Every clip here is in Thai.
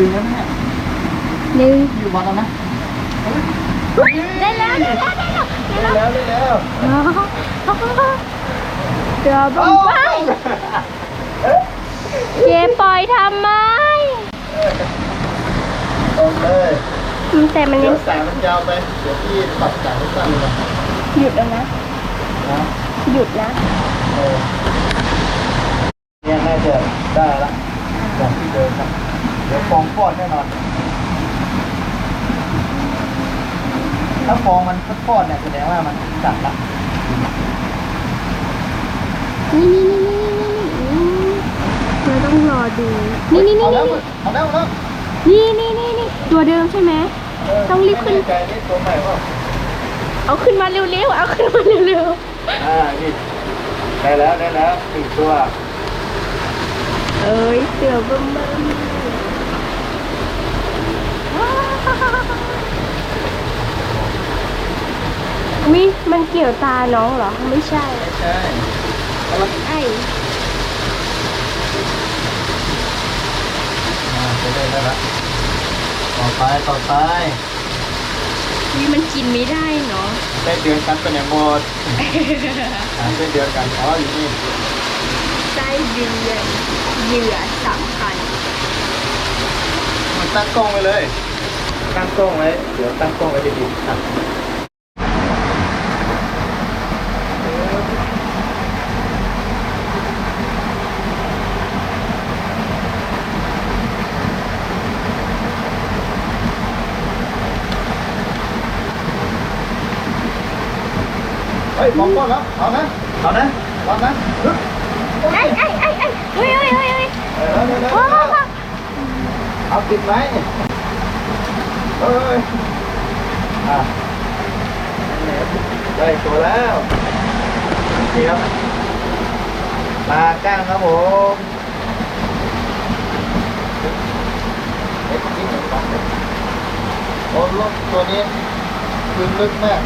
ดึงแล้วเนี่ยหนึ่งอยู่บอลแล้วนะได้แล้วได้แล้วได้แล้วได้แล้วได้แล้วเดี๋ยวบ้งไปเจ๊ปล่อยทำไมตรงเลยแต่มันเดี๋ยัยวงสายมันยาวไปเดี๋ยวพี่ปรับสายให้สั้นเลยนะหยุดแล้วนะนะหยุดนะเออเนี่ยน่าจะได้ละอย่างที่เดิมครับ เดี๋ยวฟองฟอดแน่นอน ถ้าฟองมันฟอดเนี่ยแสดงว่ามันจัดละนี่นี่นี่นี่นี่นี่เราต้องรอดู นี่นี่นี่เอาแล้วนี่เอาแล้วเอาแล้วนี่นี่นี่นี่ตัวเดิมใช่ไหมเต้องรีบขึ้นไม่แใจนี่ตัวใหม่เปล่าเอาขึ้นมาเร็วๆ เอาขึ้นมาเร็วอ่านี่ได้แล้วได้แล้วหนึ่งตัวๆ เอ้ยเสือเบิ่มเบิ่ม วิมันเกี่ยวตาน้องเหรอ ไม่ใช่ ไม่ใช่เอาละไอ้อ่าไปเลยได้ละต่อไปต่อไปวิมันกินไม่ได้เนาะได้เดือนกันเป็นอย่างหมดอ่าได้เดือนกันอ๋ออยู่นี่ไส้เดือนเหยื่อสำคัญ มันตั้งกล้องไว้เลย ตั้งกล้องไว้เดี๋ยวตั้งกล้องไว้ดีๆอะเฮ้ยมองก้อนแล้วเอานะเอานะเอานะฮึบไอ้ไอ้ไอ้ไอ้เฮ้ยเฮ้ยเฮ้ยเฮ้ยเออเร็วๆๆโอ้โหเอาติดไหม เอ้ยอะได้ตัวแล้วนี่ครับปลาก้างครับผมเล็กจริงๆครับโอ้ลูกตัวนี้คือลึกมาก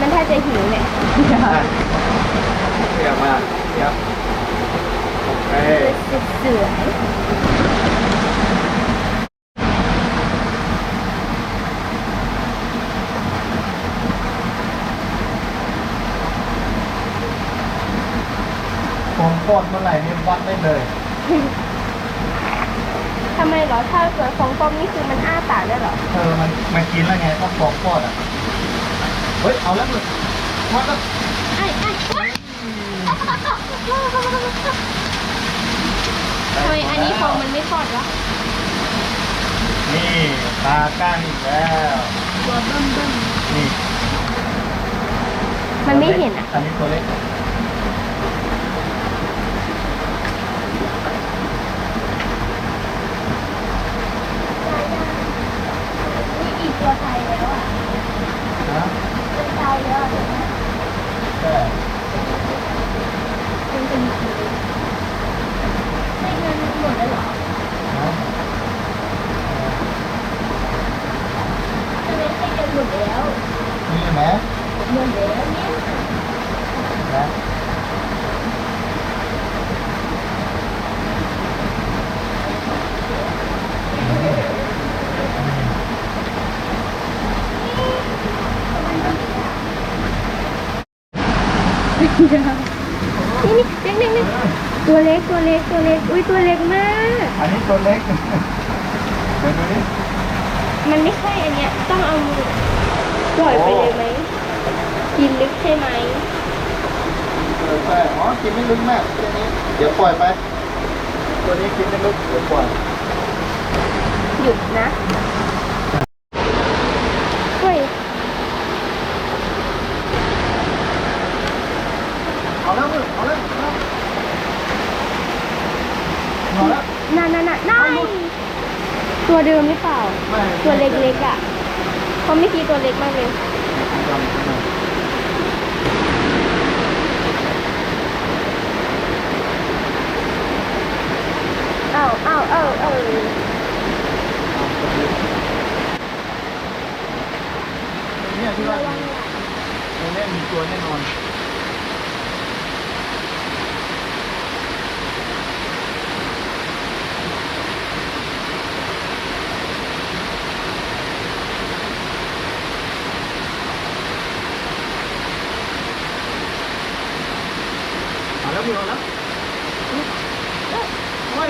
มันถ้าจะหิวเนี่ย อะเยี่ยมมากเยี่ยมโอเค เสือ ผมกดเมื่อไหร่นี่วัดได้เลย ทำไมเหรอถ้าเกิดฟองฟอมนี่คือมันอ้าปากได้เหรอเออมันมันกินแล้วไงต้องฟองฟอดอะ เฮ้ย เอาแล้วมึงวัดแล้วไอ้ไอ้ว้ายทำไมอันนี้ฟองมันไม่ฟอดวะนี่ปลาก้างอีกแล้ว ตัวเบิ่มเบิ่มนี่มันไม่เห็นอะ อันนี้ตัวเล็ก นี่อีกตัวไทยแล้วอะ นะ เป็นไทยแล้วอะ ใช่ เป็นเป็นสีไม่เงินหมดแล้วเหรอ นะ ทำไมให้เงินหมดแล้ว นี่ไหม หมดแล้วเนี่ย นะ นี่นี่เล็กเล็กเล็กตัวเล็กตัวเล็กตัวเล็กอุ้ยตัวเล็กมาก อันนี้ตัวเล็กเดี๋ยวดูดิมันไม่ใช่อันเนี้ยต้องเอามือปล่อยไปเลยไหมกินลึกใช่ไหมเออใช่อ๋อกินไม่ลึกมากตัวนี้ เดี๋ยวปล่อยไป ตัวนี้กินไม่ลึกเดี๋ยวปล่อยหยุดนะเฮ้ย เอาแล้วมึงเอาแล้วเอาแล้วเอาแล้วน่าน่าน่าน่าตัวเดิมหรือเปล่า ตัวเล็กๆอะเพราะเมื่อกี้ตัวเล็กมากเลยอ้าวอ้าวอ้าวอ้าวเนี่ยที่ว่าตรงนี้มีตัวแน่นอน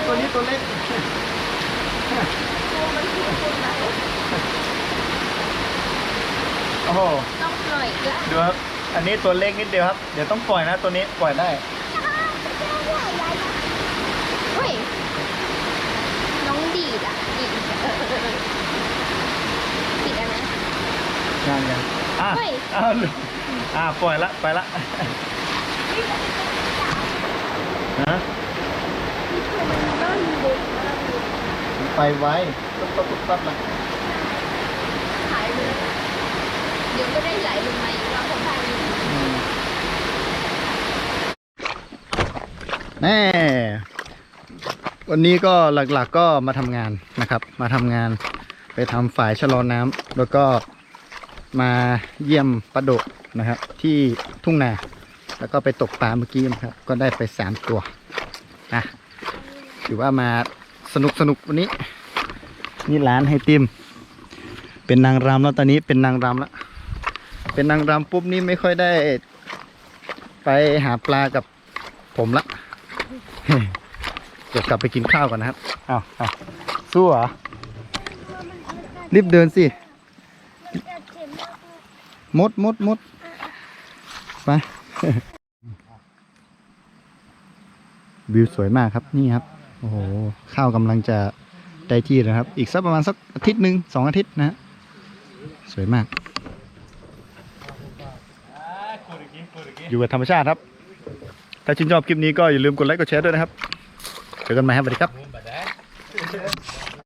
ตัวนี้ตัวเล็ก ตัวมันคือคนไหน โอ้โห ต้องปล่อยละดูครับ อันนี้ตัวเล็กนิดเดียวครับ เดี๋ยวต้องปล่อยนะตัวนี้ปล่อยได้ เฮ้ย น้องดีดอะ ดีดเออเออเออปิดอันนั้น ยังยังอะเฮ้ย อ้าวอะปล่อยละไปละฮะนี่คือมันน่นเด็กมากเลย ไปไว้ตุ๊บตุ๊บตุ๊บตุ๊บละ หายไปเลย เดี๋ยวก็ได้ไหลลงมาอีกรอบของพายุอืมแน่วันนี้ก็หลักๆก็มาทำงานนะครับ มาทำงานไปทำฝ่ายชะลอน้ำแล้วก็มาเยี่ยมปลาโดกนะครับ ที่ทุ่งนา แล้วก็ไปตกปลาเมื่อกี้นะครับ ก็ได้ไปสามตัวนะถือว่ามาสนุกสนุกวันนี้ นี่ร้านไฮติม เป็นนางรำแล้วตอนนี้เป็นนางรำแล้ว เป็นนางรำปุ๊บนี่ไม่ค่อยได้ ไปหาปลากับผมละเดี๋ยวกลับไปกินข้าวก่อนนะครับอ้าวอ้าสู้เหรอรีบเดินสิ มดมดมดไปวิวสวยมากครับนี่ครับ โอ้โห ข้าวกำลังจะได้ที่แล้วครับ อีกสักประมาณสักอาทิตย์หนึ่งสองอาทิตย์นะฮะสวยมาก อยู่กับธรรมชาติครับ ถ้าชื่นชอบคลิปนี้ก็อย่าลืมกดไลค์กดแชร์ด้วยนะครับ เจอกันใหม่ครับสวัสดีครับ